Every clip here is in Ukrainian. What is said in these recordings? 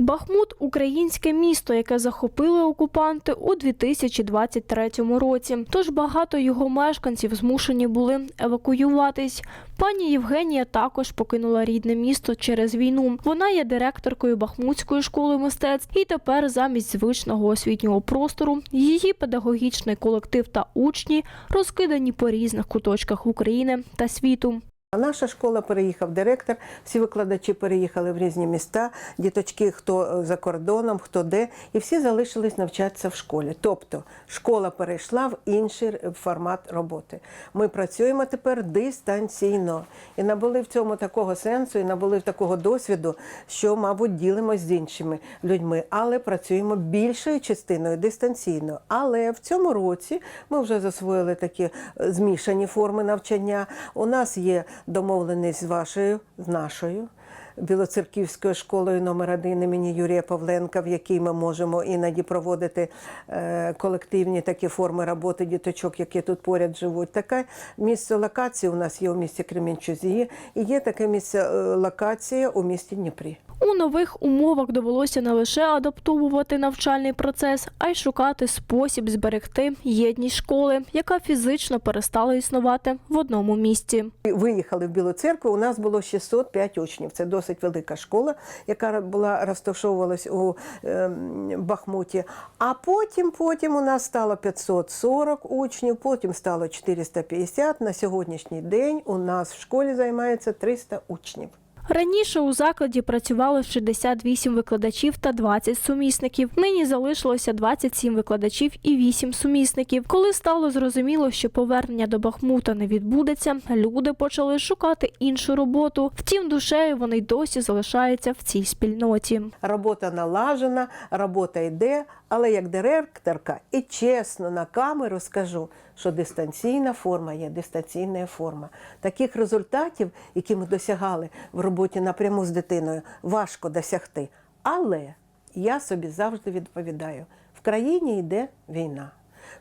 Бахмут українське місто, яке захопили окупанти у 2023 році. Тож багато його мешканців змушені були евакуюватись. Пані Євгенія також покинула рідне місто через війну. Вона є директоркою Бахмутської школи мистецтв, і тепер замість звичного освітнього простору її педагогічний колектив та учні розкидані по різних куточках України та світу. Наша школа переїхав директор, всі викладачі переїхали в різні міста, діточки, хто е, за кордоном, хто де, і всі залишились навчатися в школі. Тобто школа перейшла в інший формат роботи. Ми працюємо тепер дистанційно і набули в цьому такого сенсу, і набули такого досвіду, що, мабуть, ділимося з іншими людьми, але працюємо більшою частиною дистанційно. Але в цьому році ми вже засвоїли такі е, змішані форми навчання. У нас є домовленість з вашою, з нашою. Білоцерківською школою номер 1 імені Юрія Павленка, в якій ми можемо іноді проводити е, колективні такі форми роботи діточок, які тут поряд живуть. Таке місце локації у нас є у місті Кремінчузі, і є таке місце е, локація у місті Дніпрі. У нових умовах довелося не лише адаптовувати навчальний процес, а й шукати спосіб зберегти єдність школи, яка фізично перестала існувати в одному місці. Виїхали в Білу церкву. У нас було 605 учнів. Це досить велика школа, яка була розташовувалась у ем, Бахмуті. А потім, потім у нас стало 540 учнів, потім стало 450. На сьогоднішній день у нас в школі займається 300 учнів. Раніше у закладі працювало 68 викладачів та 20 сумісників. Нині залишилося 27 викладачів і 8 сумісників. Коли стало зрозуміло, що повернення до Бахмута не відбудеться, люди почали шукати іншу роботу. Втім, душею вони й досі залишаються в цій спільноті. Робота налажена, робота йде, але як директорка і чесно на камеру скажу, що дистанційна форма є дистанційна форма. Таких результатів, які ми досягали в роботі напряму з дитиною, важко досягти. Але я собі завжди відповідаю: в країні йде війна.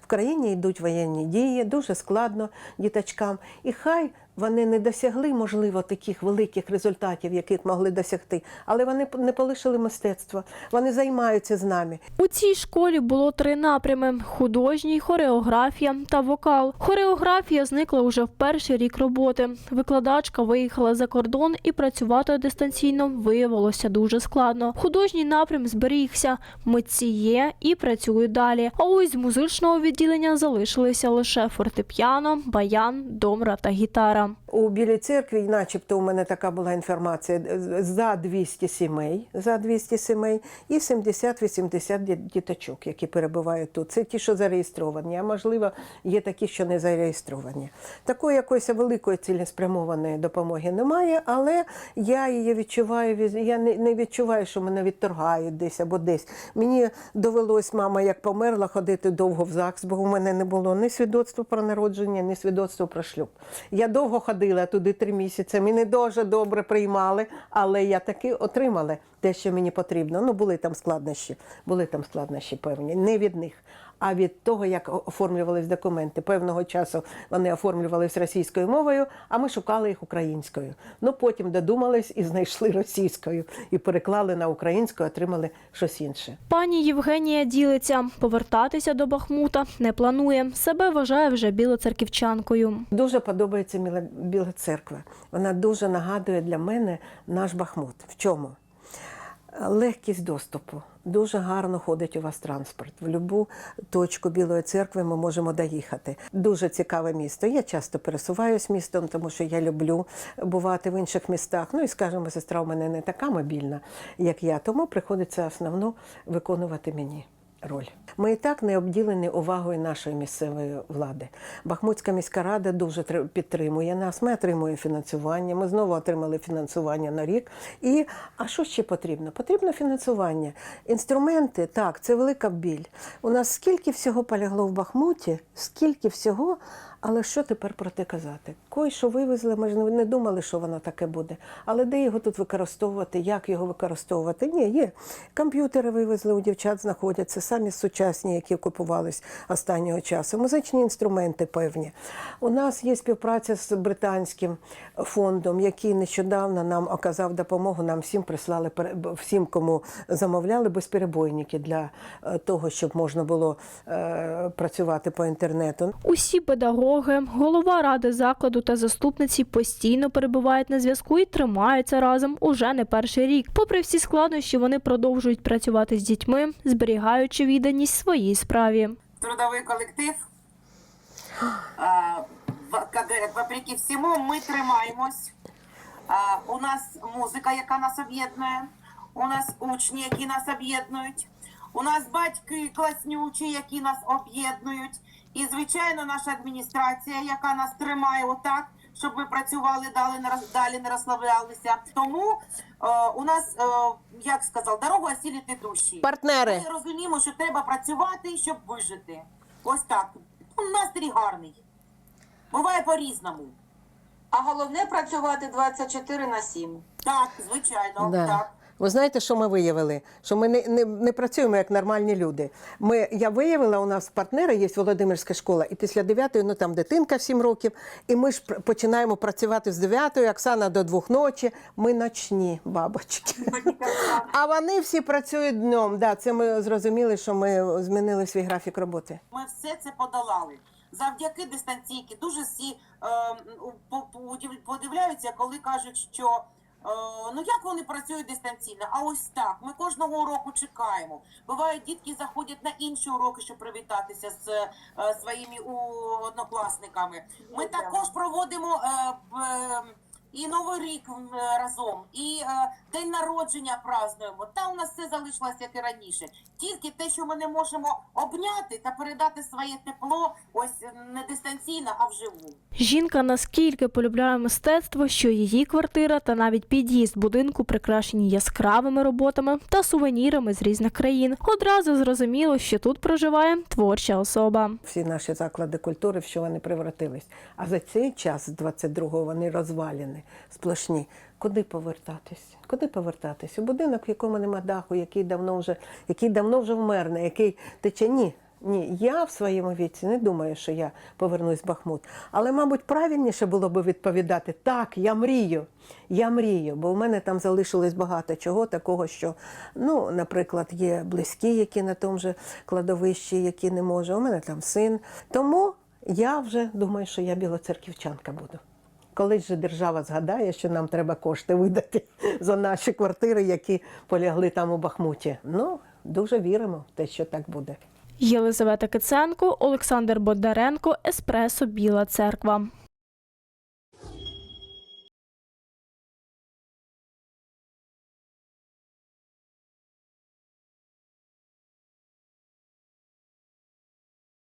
В країні йдуть воєнні дії, дуже складно діточкам. І хай вони не досягли, можливо, таких великих результатів, яких могли досягти, але вони не полишили мистецтво. Вони займаються з нами. У цій школі було три напрями: художній, хореографія та вокал. Хореографія зникла уже в перший рік роботи. Викладачка виїхала за кордон і працювати дистанційно виявилося дуже складно. Художній напрям зберігся. Митці є і працюють далі. А ось з музичного відділення залишилися лише фортепіано, баян, домра та гітара. У Білій церкві, начебто, у мене така була інформація за 200 сімей, за 200 сімей і 70-80 діточок, які перебувають тут. Це ті, що зареєстровані, а можливо, є такі, що не зареєстровані. Такої якоїсь великої цілеспрямованої допомоги немає, але я її відчуваю. Я не відчуваю, що мене відторгають десь або десь. Мені довелось, мама, як померла, ходити довго в ЗАГС, бо у мене не було ні свідоцтва про народження, ні свідоцтва про шлюб. Я довго ходила туди три місяці. Мене дуже добре приймали, але я таки отримала те, що мені потрібно. Ну, були там складнощі, були там складнощі певні, не від них. А від того, як оформлювались документи. Певного часу вони оформлювались російською мовою, а ми шукали їх українською. Ну потім додумались і знайшли російською, і переклали на українську, отримали щось інше. Пані Євгенія ділиться, повертатися до Бахмута не планує. Себе вважає вже білоцерківчанкою. Дуже подобається Біла церква. Вона дуже нагадує для мене наш Бахмут. В чому? Легкість доступу. Дуже гарно ходить у вас транспорт. В будь-яку точку Білої церкви ми можемо доїхати. Дуже цікаве місто. Я часто пересуваюсь містом, тому що я люблю бувати в інших містах. Ну і скажімо, сестра у мене не така мобільна, як я, тому приходиться основну виконувати мені. Роль ми і так не обділені увагою нашої місцевої влади. Бахмутська міська рада дуже тр- підтримує нас. Ми отримуємо фінансування. Ми знову отримали фінансування на рік. І а що ще потрібно? Потрібно фінансування. Інструменти так, це велика біль. У нас скільки всього полягло в Бахмуті, скільки всього, Але що тепер про те казати? Кой, що вивезли, ми ж не- думали, що воно таке буде. Але де його тут використовувати, як його використовувати? Ні, є. Комп'ютери вивезли, у дівчат знаходяться, самі сучасні, які купувались останнього часу. Музичні інструменти певні. У нас є співпраця з британським фондом, який нещодавно нам оказав допомогу. Нам всім прислали всім, кому замовляли безперебойники для е, того, щоб можна було е, працювати по інтернету. Усі педагоги, голова ради закладу та заступниці постійно перебувають на зв'язку і тримаються разом уже не перший рік. Попри всі складнощі, вони продовжують працювати з дітьми, зберігаючи відданість своїй справі. трудовий колектив. Вопреки всьому, ми тримаємось. У нас музика, яка нас об'єднує. У нас учні, які нас об'єднують. У нас батьки класнючі, які нас об'єднують. І, звичайно, наша адміністрація, яка нас тримає отак, щоб ми працювали далі, не роз- далі не розслаблялися. Тому е, у нас, е, як сказав, дорога осілити душі. Партнери. Ми розуміємо, що треба працювати, щоб вижити. Ось так. Ну, Настрій гарний. Буває по-різному. А головне працювати 24 на 7. Так, звичайно, Да. так. Ви знаєте, що ми виявили? Що ми не, не, не працюємо як нормальні люди. Ми, я виявила, у нас партнери є Володимирська школа, і після 9 ну там дитинка в 7 років, і ми ж починаємо працювати з 9 Оксана до 2 ночі. Ми ночні бабочки. А вони всі працюють днем. Да, це ми зрозуміли, що ми змінили свій графік роботи. Ми все це подолали. Завдяки дистанційки. Дуже всі е, подивляються, коли кажуть, що ну як вони працюють дистанційно. А ось так. Ми кожного уроку чекаємо. Бувають, дітки заходять на інші уроки, щоб привітатися з е, своїми у- однокласниками. Ми також проводимо е, і Новий рік е, разом, і е, день народження празднуємо. Та у нас все залишилось як і раніше. Тільки те, що ми не можемо обняти та передати своє тепло, ось не дистанційно, а вживу. Жінка наскільки полюбляє мистецтво, що її квартира та навіть під'їзд будинку прикрашені яскравими роботами та сувенірами з різних країн. Одразу зрозуміло, що тут проживає творча особа. всі наші заклади культури, в що вони превратились. А за цей час, з 22-го, вони розвалені, сплошні. Куди повертатись? Куди повертатись? У будинок, в якому нема даху, який давно вже, який давно вже вмер, на який тече. Ні. Ні, я в своєму віці не думаю, що я повернусь в Бахмут. Але, мабуть, правильніше було би відповідати так, я мрію. Я мрію, бо в мене там залишилось багато чого такого, що, ну, наприклад, є близькі, які на тому же кладовищі, які не можуть. У мене там син. Тому я вже думаю, що я білоцерківчанка буду. Колись же держава згадає, що нам треба кошти видати за наші квартири, які полягли там у Бахмуті. Ну, дуже віримо в те, що так буде. Єлизавета Киценко, Олександр Бондаренко, Еспресо Біла Церква.